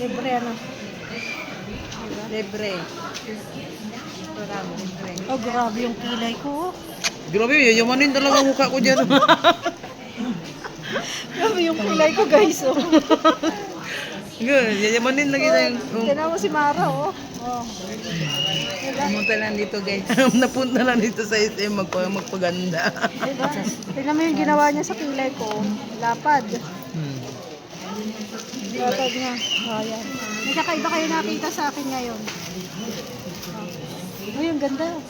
Libre ano? Libre. Parang libre. Oh, grabe yung kilay ko. Grabe, yayamanin talaga ang mukha ko dyan. Grabe yung kilay ko, guys. Oh. Good, yayamanin lagi na yung... Oh. Tignan mo si Mara, oh. Oh. Pumunta lang dito guys. Napunta lang dito sa SM magpa magpaganda. Diba? Tignan mo yung ginawa niya sa kilay ko. Lapad. Lapad niya. Oh, yan. May kakaiba kayo nakita sa akin ngayon. Oh, yung ganda.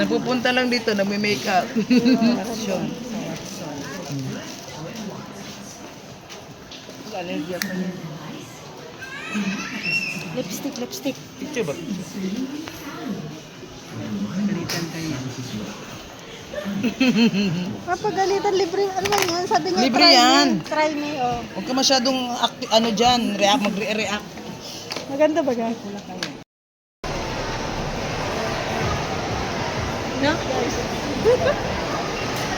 Napupunta lang dito, nagme-makeup. Sure. Allergy ako niya. Lipstick, lipstick. Picture ba? Kalitan kayo. Kapagalitan, libre. Ano ba yan? Sabi niya, Libre try yan. me. Try me, oh. Huwag ka masyadong acti- ano dyan, react, magre-react. Maganda ba guys? No?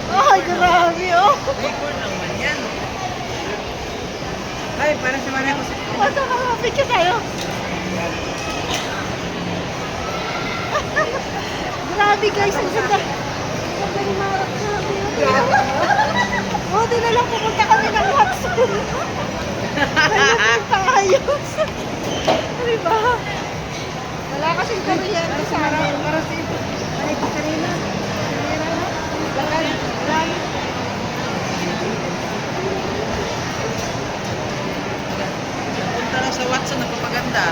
Ay, grabe, oh. Record naman yan. Ay, parang si Maria kasi. Basta ka picture tayo. grabe guys, ang ganda. Buti na lang pupunta kami ng spring. Kaya taayos. diba? Wala kasing kuryente sa amin. Para sa ito. Ay, Karina. Karina, na. Wala na. Punta lang sa Watson, napapaganda.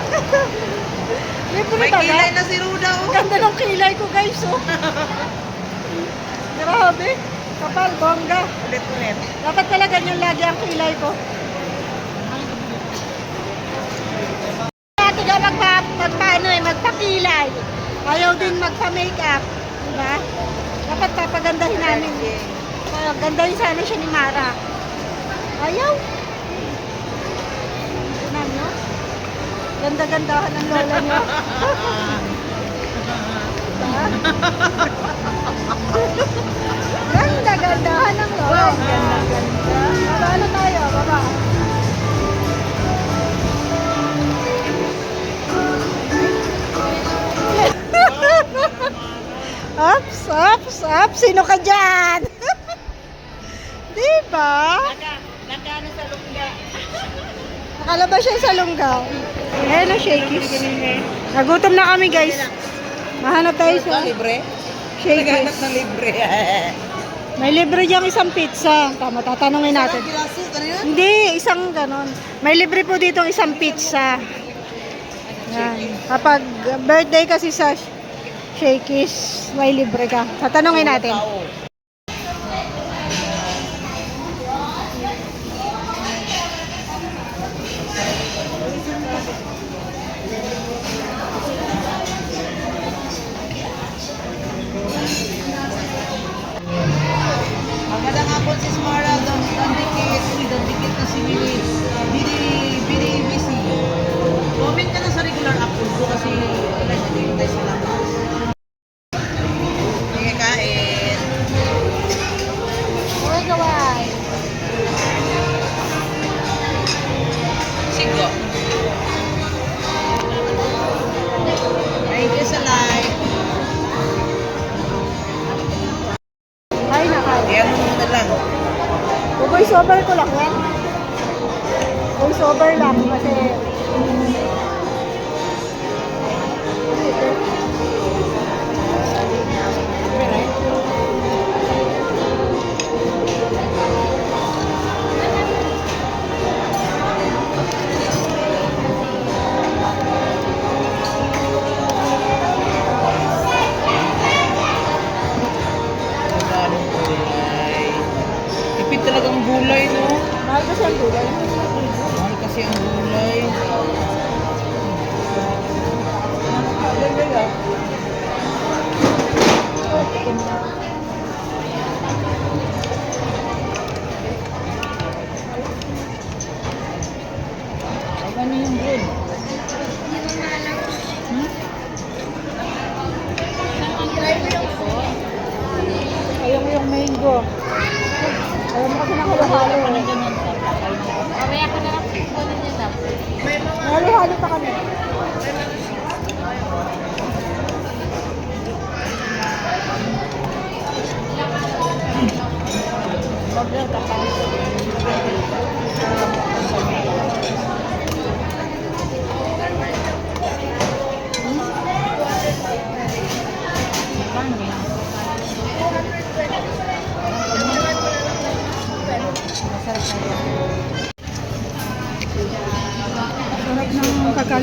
May kilay na si Ruda, oh. Ganda ng kilay ko guys, oh. Grabe. Kapal, bongga. Ulit-ulit. Dapat pala ganyan lagi ang kilay ko. Dati ka magpa, magpaano eh, magpakilay. Ayaw din magpa-makeup. Diba? Dapat papagandahin namin. Pagandahin sana siya ni Mara. Ayaw. Tignan nyo. Ganda-gandahan ang lola niya. diba? Ganda-ganda. Baba na tayo, baba. ups, ups, ups. Sino ka dyan? diba? Nagkano sa lungga? Nakalabas siya sa lunggaw. Ayan na, shakies. Nagutom na kami, guys. Mahanap tayo sa Libre? Naghanap shakies. ng libre. May libre diyang isang pizza. Tama, tatanungin natin. Hindi, isang ganon. May libre po dito isang pizza. Yan. Kapag birthday kasi sa Shakey's, may libre ka. Tatanungin natin. Voice over lang kasi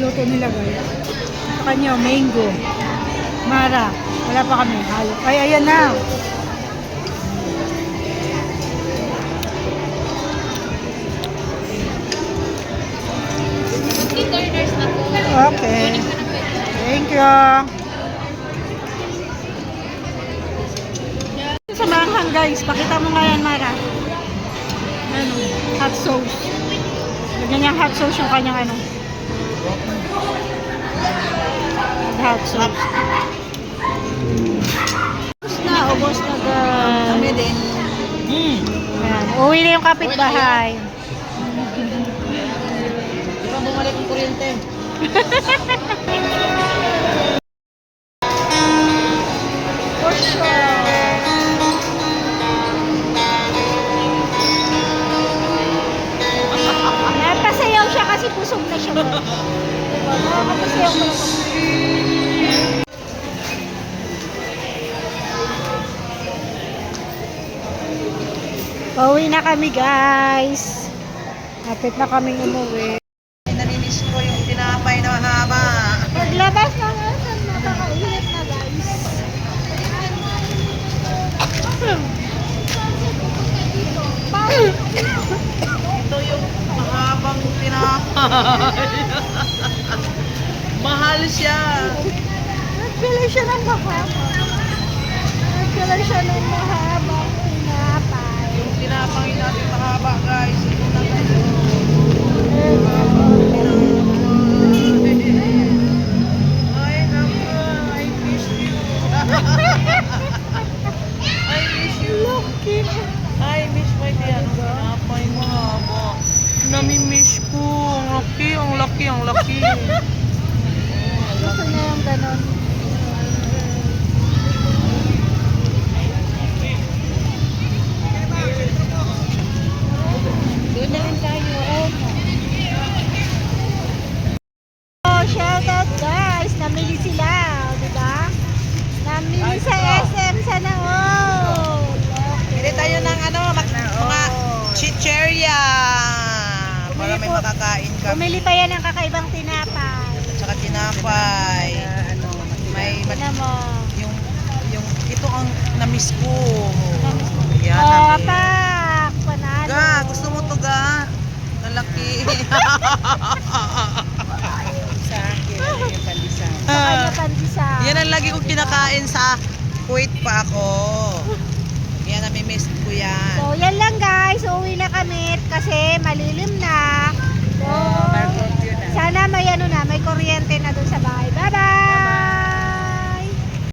pagkaluto nila guys. Sa kanya, mango. Mara. Wala pa kami. Halo. Ay, ayan na. Okay. Thank you. Sa manghang guys, pakita mo nga yan Mara. Ano, hot sauce. Lagyan niya hot sauce yung kanyang ano. Hot sauce. Ubus na, ubos na Kami guys. din. Hmm. Ayan, uwi na yung kapitbahay. Di ba bumalik ang kuryente? pusog na siya. Diba? Nakakapasayaw mo lang. Pauwi na kami guys. Kapit na kaming umuwi. Naninish ko yung tinapay na mahaba. Paglabas ng SM, nakakainit na guys. Ito yung mahabang tinapay. Mahal siya. Nagpili siya ng mahaba. Nagpili siya ng mahabang tinapay. Yung tinapay natin mahaba guys. Ito na laki, ang laki. Gusto niya yung ganon. Doon na rin tayo. Oh, shout out guys. Namili sila. Diba? Namili sa SM sana all. Pili tayo ng ano, mag, mga chicheria. Para may Pumili po. Makakain kami. Bumili pa yan ng kakaibang tinapay. At saka tinapay. May, may Tignan mo. yung yung ito ang na-miss ko. Na-miss Yan, Oh, na-miss. pak! Panalo. Ga, gusto mo to ga? Lalaki. Sa akin, yung pandesal. Sa kanya pandisa. Yan ang lagi kong kinakain sa Kuwait pa ako. Yan, nami-miss ko yan. So, yan lang guys. Uwi na kami kasi malilim na. So, sana may ano na, may kuryente na doon sa bahay. Bye-bye!